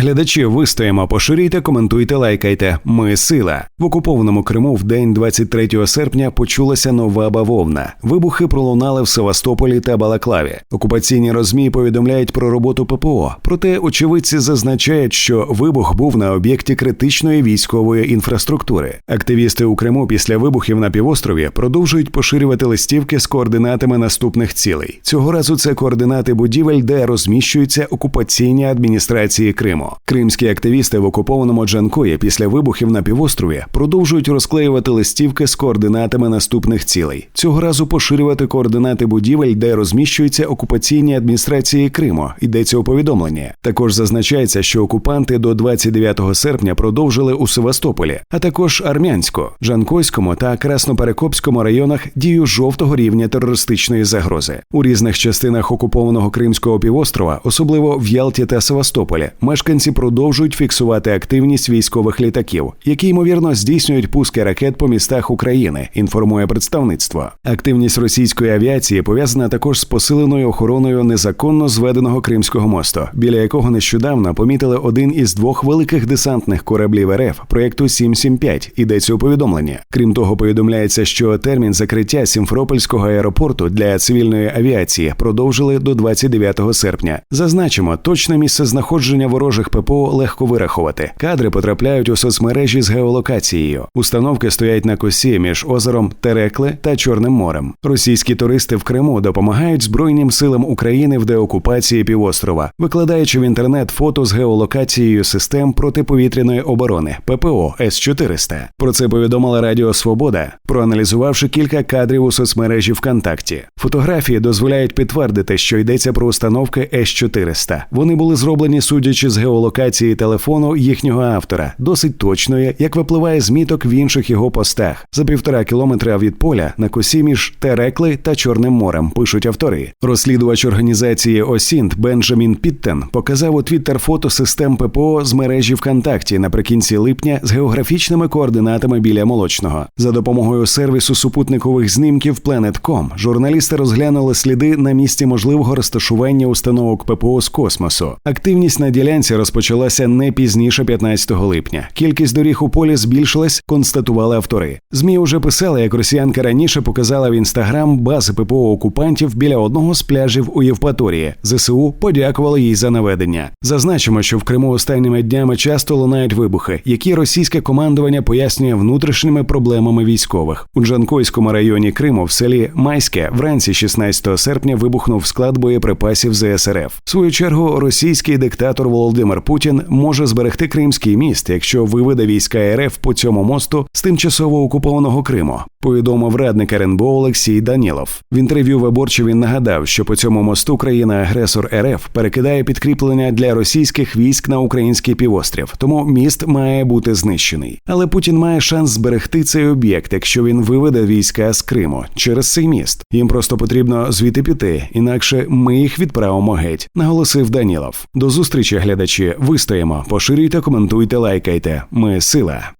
Глядачі, вистоїмо, поширюйте, коментуйте, лайкайте. Ми сила. В окупованому Криму в день 23 серпня почулася нова бавовна. Вибухи пролунали в Севастополі та Балаклаві. Окупаційні розмі повідомляють про роботу ППО. Проте очевидці зазначають, що вибух був на об'єкті критичної військової інфраструктури. Активісти у Криму після вибухів на півострові продовжують поширювати листівки з координатами наступних цілей. Цього разу це координати будівель, де розміщуються окупаційні адміністрації Криму. Кримські активісти в окупованому Джанкої після вибухів на півострові продовжують розклеювати листівки з координатами наступних цілей. Цього разу поширювати координати будівель, де розміщуються окупаційні адміністрації Криму. Йдеться у повідомленні. Також зазначається, що окупанти до 29 серпня продовжили у Севастополі, а також Армянську, Жанкойському та Красноперекопському районах дію жовтого рівня терористичної загрози у різних частинах окупованого Кримського півострова, особливо в Ялті та Севастополі, мешканці продовжують фіксувати активність військових літаків, які ймовірно здійснюють пуски ракет по містах України. Інформує представництво. Активність російської авіації пов'язана також з посиленою охороною незаконно зведеного Кримського мосту, біля якого нещодавно помітили один із двох великих десантних кораблів РФ проєкту 775, Йдеться у повідомленні. Крім того, повідомляється, що термін закриття Сімфропольського аеропорту для цивільної авіації продовжили до 29 серпня. Зазначимо, точне місце знаходження ворожих ППО легко вирахувати. Кадри потрапляють у соцмережі з геолокацією. Установки стоять на косі між озером Терекли та Чорним морем. Російські туристи в Криму допомагають Збройним силам України в деокупації півострова, викладаючи в інтернет фото з геолокацією систем протиповітряної оборони ППО С-400. Про це повідомила Радіо Свобода, проаналізувавши кілька кадрів у соцмережі ВКонтакті. Фотографії дозволяють підтвердити, що йдеться про установки С-400. Вони були зроблені, судячи з геолокації телефону їхнього автора, досить точної, як випливає з міток в інших його постах. За півтора кілометра від поля на косі між Терекли та Чорним морем пишуть автори. Розслідувач організації Осінт Бенджамін Піттен показав у Твіттер фото систем ППО з мережі ВКонтакті наприкінці липня з географічними координатами біля молочного. За допомогою сервісу супутникових знімків Planet.com журналісти розглянули сліди на місці можливого розташування установок ППО з космосу. Активність на ділянці розпочалася не пізніше 15 липня. Кількість доріг у полі збільшилась, констатували автори. Змі уже писали, як росіянка раніше показала в інстаграм бази ППО окупантів біля одного з пляжів у Євпаторії. ЗСУ подякували їй за наведення. Зазначимо, що в Криму останніми днями часто лунають вибухи, які російське командування пояснює внутрішніми проблемами військових. У Джанкойському районі Криму в селі Майське вранці 16 серпня вибухнув склад боєприпасів ЗСРФ. В свою чергу російський диктатор Володимир Путін може зберегти Кримський міст, якщо виведе війська РФ по цьому мосту з тимчасово окупованого Криму. Повідомив радник РНБО Олексій Данілов. В інтерв'ю виборчі він нагадав, що по цьому мосту країна-агресор РФ перекидає підкріплення для російських військ на український півострів, тому міст має бути знищений. Але Путін має шанс зберегти цей об'єкт, якщо він виведе війська з Криму через цей міст. Їм просто потрібно звідти піти, інакше ми їх відправимо геть, наголосив Данілов. До зустрічі, глядачі. Вистоїмо, поширюйте, коментуйте, лайкайте. Ми сила.